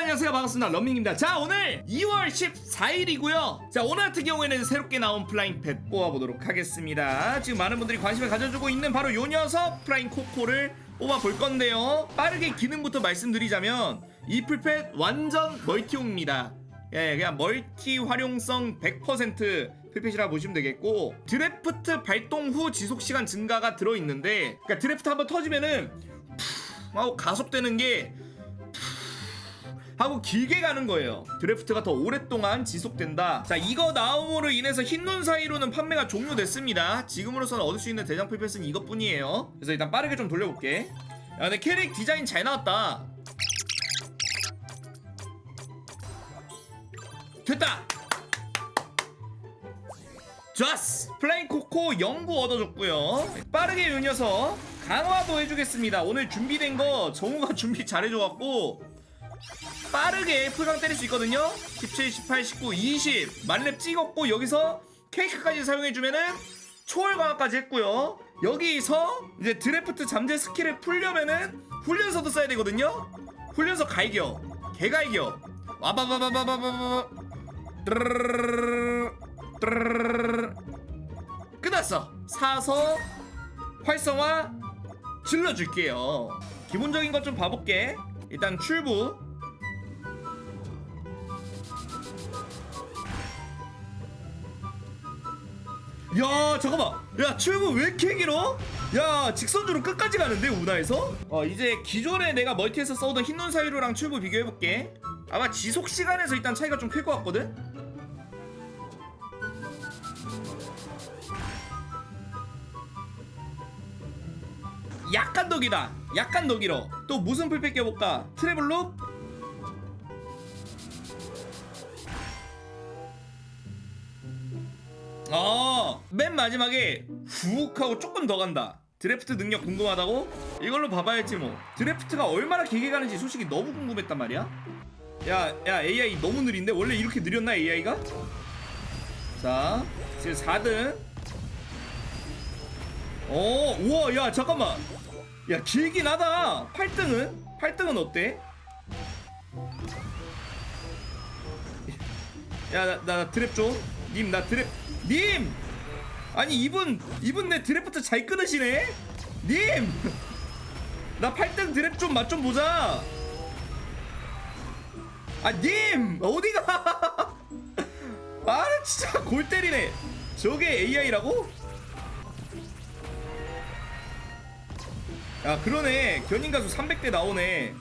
안녕하세요. 반갑습니다. 런밍입니다. 자 오늘 2월 14일이고요. 자 오늘 같은 경우에는 새롭게 나온 플라잉 펫 뽑아보도록 하겠습니다. 지금 많은 분들이 관심을 가져주고 있는 바로 요 녀석 플라잉 코코를 뽑아볼 건데요. 빠르게 기능부터 말씀드리자면 이 풀펫 완전 멀티용입니다. 예, 그냥 멀티 활용성 100% 풀펫이라 보시면 되겠고 드래프트 발동 후 지속 시간 증가가 들어 있는데 그러니까 드래프트 한번 터지면은 푸 하고 가속되는 게 하고 길게 가는 거예요. 드래프트가 더 오랫동안 지속된다. 자, 이거 나옴으로 인해서 흰눈 사이로는 판매가 종료됐습니다. 지금으로서는 얻을 수 있는 대장 풀펫은 이것뿐이에요. 그래서 일단 빠르게 좀 돌려볼게. 야, 근데 캐릭 디자인 잘 나왔다. 됐다. 좋았어. 플라잉 코코 영구 얻어줬고요. 빠르게 요 녀석 강화도 해주겠습니다. 오늘 준비된 거 정우가 준비 잘해줘갖고 빠르게 풀강 때릴 수 있거든요. 17, 18, 19, 20 만렙 찍었고 여기서 케이크까지 사용해주면은 초월 강화까지 했고요. 여기서 이제 드래프트 잠재 스킬을 풀려면은 훈련서도 써야 되거든요. 훈련서 갈겨. 개갈겨. 와바바바바바바바. 끝났어. 사서 활성화 질러줄게요. 기본적인 것 좀 봐볼게. 일단 출부 야 잠깐만 야 출구 왜 이렇게 길어? 야 직선주로 끝까지 가는데 우나에서? 어 이제 기존에 내가 멀티에서 써오던 흰눈 사이로랑 출구 비교해볼게 아마 지속 시간에서 일단 차이가 좀 클 것 같거든? 약간 더 기다 약간 더 길어 또 무슨 풀백 껴볼까 트래블룩? 어, 맨 마지막에 훅 하고 조금 더 간다. 드래프트 능력 궁금하다고? 이걸로 봐봐야지 뭐. 드래프트가 얼마나 길게 가는지 솔직히 너무 궁금했단 말이야. 야, 야 AI 너무 느린데 원래 이렇게 느렸나 AI가? 자, 지금 4등. 어, 우와, 야 잠깐만. 야 길긴 하다. 8등은? 8등은 어때? 야, 나, 나 드랩 좀. 님, 나 드랩. 님! 아니, 이분, 이분 내 드래프트 잘 끊으시네? 님! 나 8등 드랩 좀 맛 좀 보자. 아, 님! 어디가? 아, 진짜 골 때리네. 저게 AI라고? 야, 그러네. 견인 가수 300대 나오네.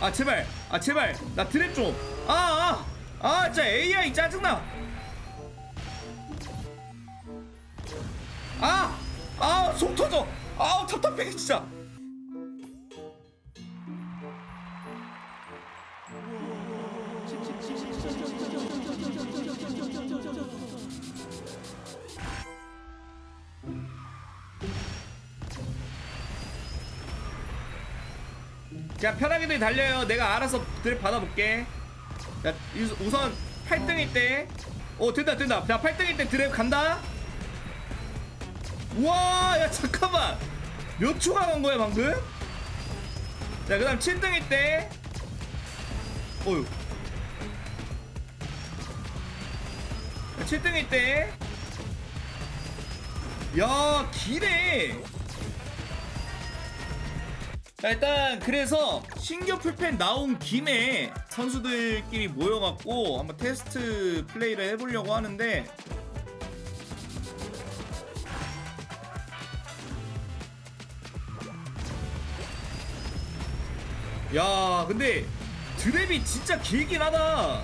아, 제발. 아, 제발. 나 드랩 좀. 아, 아. 아, 진짜 AI 짜증나. 아! 아, 속 터져. 아우, 답답해, 진짜. 자, 편하게들 달려요. 내가 알아서 드랩 받아볼게. 자, 이- 우선 8등일 때. 오, 된다, 된다. 자, 8등일 때 드랩 간다. 우와, 야, 잠깐만. 몇 초가 간 거야, 방금? 자, 그 다음 7등일 때. 어휴. 자, 7등일 때. 야, 기네. 자, 일단 그래서 신규 풀펜 나온 김에 선수들끼리 모여갖고 한번 테스트 플레이를 해보려고 하는데 야 근데 드랩이 진짜 길긴 하다.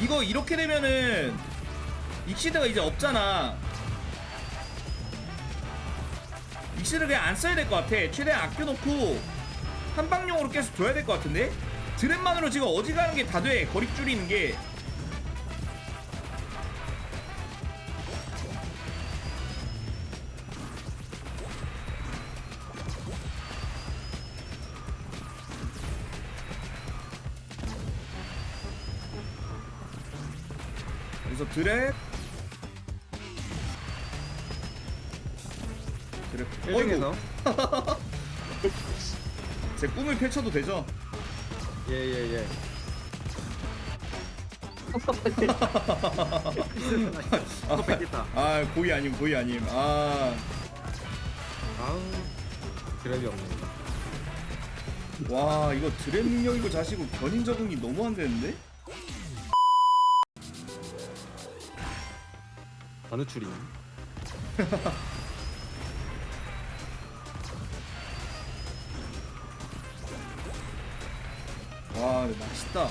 이거 이렇게 되면은 익시드가 이제 없잖아. 익시드를 그냥 안 써야 될 것 같아. 최대한 아껴놓고 한방용으로 계속 줘야 될 것 같은데? 드랩만으로 지금 어지간한 게 다 돼. 거리 줄이는 게 그래서 드랩 드랩 1등에서 제 꿈을 펼쳐도 되죠? 예예 예. 또 뺏겠다. 아 고의 아님 고의 아님 아 아우 드랩이 없네. 와 이거 드랩 능력이고 자시고 견인 적응이 너무 안 되는데? 어느 줄이? 와 근데 맛있다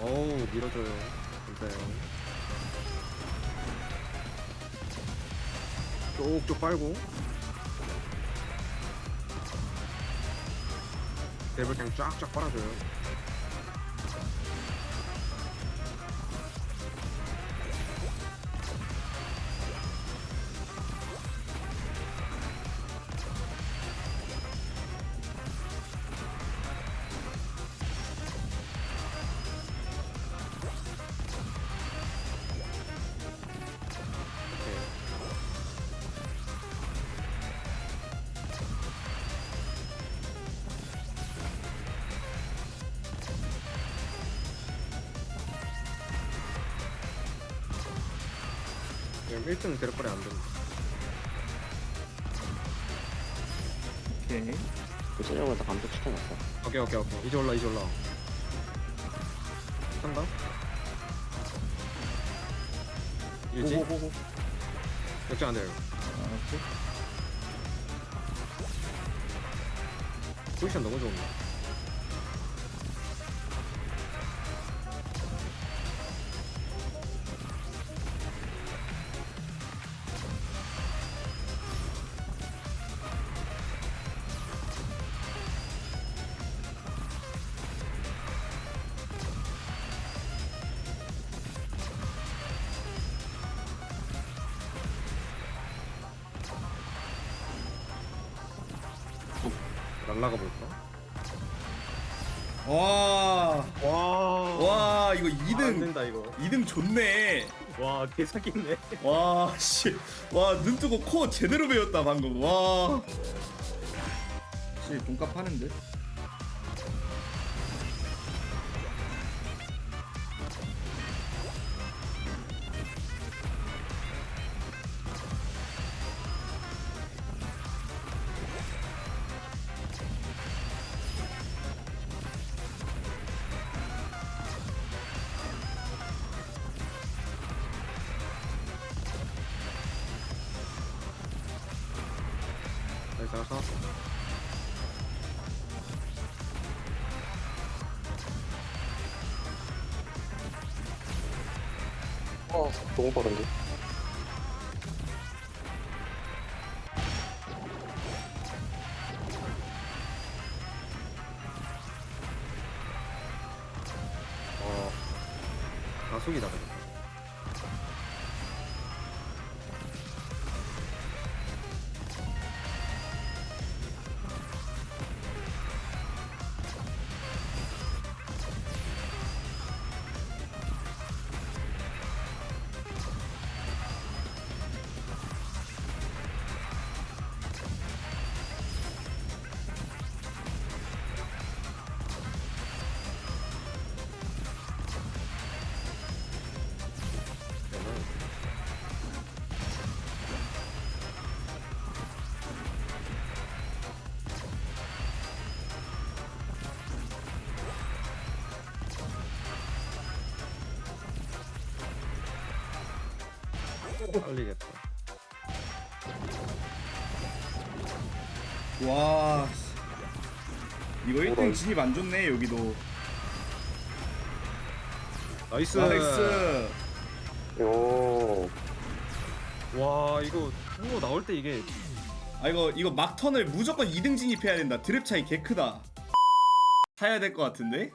어우 밀어줘요. 감사해요. 쪽쪽 빨고. 랩을 그냥 쫙쫙 빨아줘요. 지금 1등 될 거래 안 된다. 오케이 구체적으로 다 감독 시켜놨어. 오케이 오케이 오케이 이제 올라 이제 올라. 한다. 일지 호호호호 역전 안 돼요. 아, 오케이 포지션 너무 좋은데. 날라가 볼까? 와, 와. 와 이거 안 2등 된다 이거. 2등 좋네 와 개사기네. 와, 씨. 와, 눈 뜨고 코 제대로 배웠다, 방금. 와. 씨, 돈값 하는데? 나이스 하나 사. 어, 너무 빠른데? 어. 가속이다. 그냥. 빨리겠다. 와. 씨. 이거 1등 진입 안 좋네, 여기도. 나이스. 나이스. 요. 와 이거 홍로 나올 때 이게 아, 이거, 이거 막 턴을 무조건 2등 진입해야 된다. 드랩 차이 개 크다. 사야 될 것 같은데?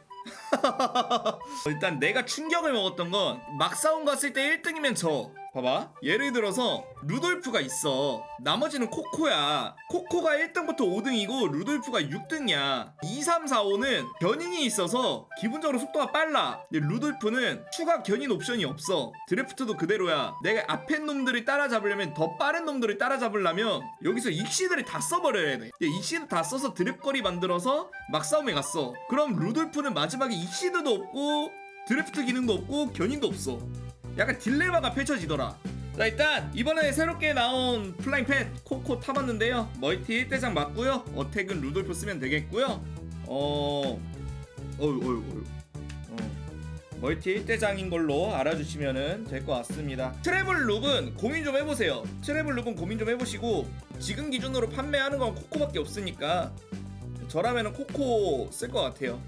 일단 내가 충격을 먹었던 건 막 싸움 갔을 때 1등이면 져 봐봐. 예를 들어서 루돌프가 있어. 나머지는 코코야. 코코가 1등부터 5등이고 루돌프가 6등이야. 2, 3, 4, 5는 견인이 있어서 기본적으로 속도가 빨라. 근데 루돌프는 추가 견인 옵션이 없어. 드래프트도 그대로야. 내가 앞에 놈들을 따라잡으려면 더 빠른 놈들을 따라잡으려면 여기서 익시들을 다 써버려야 돼. 익시드 다 써서 드랩거리 만들어서 막 싸움에 갔어. 그럼 루돌프는 마지막에 익시드도 없고 드래프트 기능도 없고 견인도 없어 약간 딜레마가 펼쳐지더라. 자 일단 이번에 새롭게 나온 플라잉 팻 코코 타봤는데요. 멀티 1대장 맞고요. 어택은 루돌프 쓰면 되겠고요. 어... 어유 어유 어유. 어. 멀티 1대장인 걸로 알아주시면 될 것 같습니다. 트래블 룩은 고민 좀 해보세요. 트래블 룩은 고민 좀 해보시고 지금 기준으로 판매하는 건 코코밖에 없으니까 저라면 코코 쓸 것 같아요.